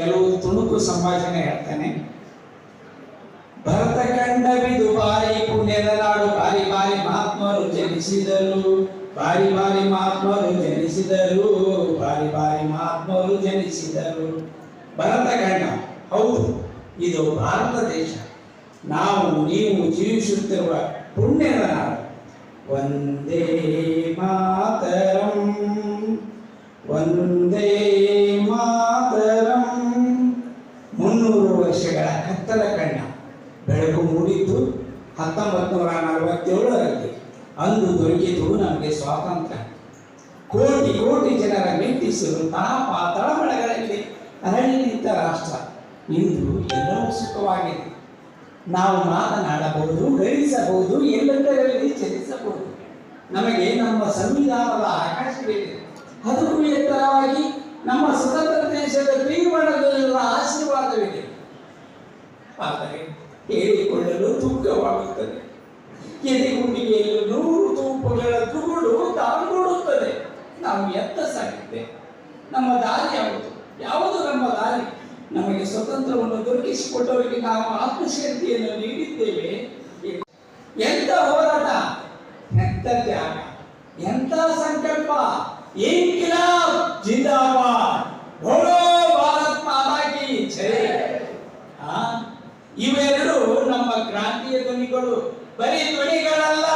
ಕೆಲವು ತುಣುಕು ಸಂಭಾಷಣೆ ಹೇಳ್ತೇನೆ ಭರತ ಕಂಡವಿದು ಬಾರಿ ಪುಣ್ಯದ ನಾಡು ಬಾರಿ ಬಾರಿ ಮಹಾತ್ಮರು ಜನಿಸಿದರು. ಬಾರಿ ಬಾರಿ ಮಹಾತ್ಮರು ಜನಿಸಿದರು ಬಾರಿ ಬಾರಿ ಮಹಾತ್ಮರು ಜನಿಸಿದರು. ಭರತ ಕಂಡ ಹೌದು, ಇದು ಭಾರತ ದೇಶ. ನಾವು, ನೀವು ಜೀವಿಸುತ್ತಿರುವ ಪುಣ್ಯದ ನಾಡು. ಒಂದೇ ಮಾತರಂ ಒಂದೇ ಹತ್ತೊಂಬತ್ತು ನೂರ ನಲವತ್ತೇಳರಲ್ಲಿ ಅಂದು ದೊರಕಿತು ನಮಗೆ ಸ್ವಾತಂತ್ರ್ಯ. ಕೋಟಿ ಕೋಟಿ ಜನರ ಮೆಟ್ಟಿಸಲು ತಾಪ ತಳಮಳಗಳಲ್ಲಿ ಅರಳಿ ರಾಷ್ಟ್ರ. ಇಂದು ಎಲ್ಲವೂ ಸುಖವಾಗಿದೆ. ನಾವು ಮಾತನಾಡಬಹುದು ಗಳಿಸಬಹುದು ಎಲ್ಲದರಲ್ಲಿ ಚಲಿಸಬಹುದು. ನಮಗೆ ನಮ್ಮ ಸಂವಿಧಾನದ ಆಕಾಶವಿದೆ. ಅದಕ್ಕೂ ಎತ್ತರವಾಗಿ ನಮ್ಮ ಸ್ವತಂತ್ರ ದೇಶದ ತೀರ್ಮಾನದಲ್ಲಿರುವ ಆಶೀರ್ವಾದವಿದೆ. ಆದರೆ ಹೇಳಿಕೊಳ್ಳಲು ದುಃಖವಾಗುತ್ತದೆ. ಎದೆಗುಂಡಿಗೆಯಲ್ಲಿ ನೂರು ತೂಪುಗಳ ತಾನು ಕೊಡುತ್ತದೆ. ನಾವು ಎತ್ತ ಸಾಗಿದ್ದೆ ನಮ್ಮ ದಾರಿ ಯಾವುದು? ಯಾವುದು ನಮ್ಮ ದಾರಿ? ನಮಗೆ ಸ್ವತಂತ್ರವನ್ನು ದೊರಕಿಸಿಕೊಟ್ಟವರಿಗೆ ನಾವು ಆತ್ಮಶಕ್ತಿಯನ್ನು ನೀಡಿದ್ದೇವೆ. ಎಂತ ಹೋರಾಟ? ಎಂತ ತ್ಯಾಗ? ಎಂತ ಸಂಕಲ್ಪ? ಇನ್ಕಿಲಾಬ್! ಜಿಂದಾಬಾದ್! ಭಾರತ್ ಮಾತಾ ಕಿ ಹಾ ಇವೆಲ್ಲ ನಮ್ಮ ಕ್ರಾಂತಿಯ ಧ್ವನಿಗಳು ಬರೀ ಧ್ವನಿಗಳಲ್ಲ